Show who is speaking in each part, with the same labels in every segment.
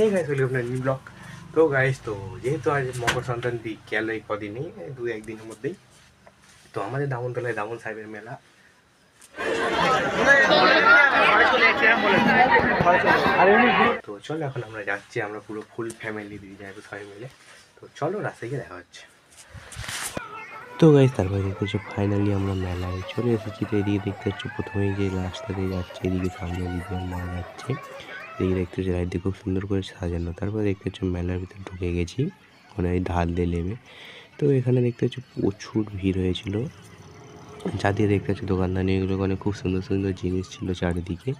Speaker 1: Hey guys welcome to new blog তো guys তো যেহেতু আজ মকর সংক্রান্তি গেল এই কদিনই দু একদিনের মধ্যেই। তো আমাদের দামনতলায় দামন সাহেবের মেলা। তো চলো এখন আমরা যাচ্ছি, আমরা পুরো ফুল ফ্যামিলি দিয়ে যাব সবাই মিলে। তো চলো রাস্তায় গিয়ে দেখা হচ্ছে। তো গাইজ তারপরে দেখতে হচ্ছে ফাইনালি আমরা মেলায় চলে এসেছি। তো এদিকে দেখতে হচ্ছে প্রথমেই যে রাস্তা দিয়ে যাচ্ছে, এদিকে সামনে দিকে মা যাচ্ছে। এদিকে দেখতে হচ্ছে দিয়ে খুব সুন্দর করে সাজানো, তারপর দেখতে হচ্ছে মেলার ভিতরে ঢুকে গেছি মানে ওই ধার দিয়ে নেমে। তো এখানে দেখতে হচ্ছে প্রচুর ভিড় হয়েছিল। যা দিয়ে দেখতে হচ্ছে দোকানদানি এগুলো মানে খুব সুন্দর সুন্দর জিনিস ছিল চারিদিকে।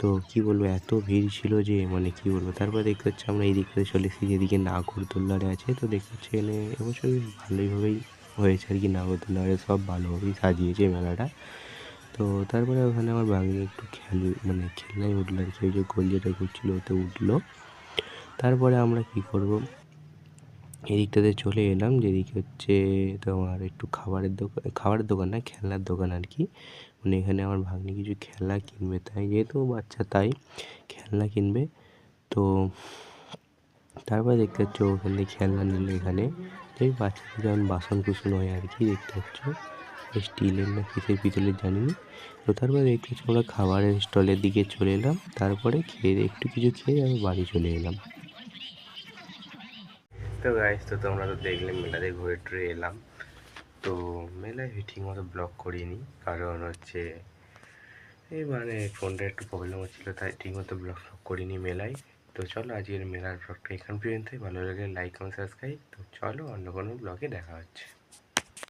Speaker 1: তো কি বলব, এত ভিড় ছিল যে মানে কি বলব, তারপর দেখতে হচ্ছে আমরা এই দিক থেকে চলে এসেছি, যেদিকে নাগরদোল্লারে আছে। তো দেখতে হচ্ছে এখানে এবছর ভালোইভাবেই হয়েছে আর কি, নাগরদোল্লারে সব ভালোভাবেই সাজিয়েছে মেলাটা। তো তারপরে ওখানে আমার বাগিনী একটু খেল মানে খেলনায় উঠল আর কি যে গোল যেটা করছিল ওতে উঠল। তারপরে আমরা কি করব? এদিকটাতে চলে এলাম, যেদিকে হচ্ছে তোমার একটু খাবারের দোকান খাবারের দোকান না, খেলনার দোকান আর কি। মানে এখানে আমার ভাগ্নি কিছু খেলনা কিনবে, তাই যেহেতু বাচ্চা তাই খেলনা কিনবে। তো তারপরে দেখতে পাচ্ছ ওখান খেলনা নিল এখানে। এই বাচ্চাদের যেমন বাসন কুসন হয় আর কি, দেখতে পাচ্ছ। স্টিলের না কিসের পিতলের জানি না তো তারপরে পাচ্ছ আমরা খাবারের স্টলের দিকে চলে এলাম। তারপরে খেয়ে একটু কিছু খেয়ে আমি বাড়ি চলে এলাম। তো গাইস তো তোমরা তো দেখলে মেলাতে ঘুরে টুরে এলাম। তো মেলায় ঠিক মতো ব্লগ করিনি। কারণ হচ্ছে এই মানে ফোনটা একটু প্রবলেম হচ্ছিল তাই ঠিক মতো ব্লগ ফ্লগ করিনি মেলায়। তো চলো আজকের মেলার ব্লগটা এখান পর্যন্তই। ভালো লাগে লাইক এবং সাবস্ক্রাইব তো চলো অন্য কোনো ব্লগে দেখা হচ্ছে।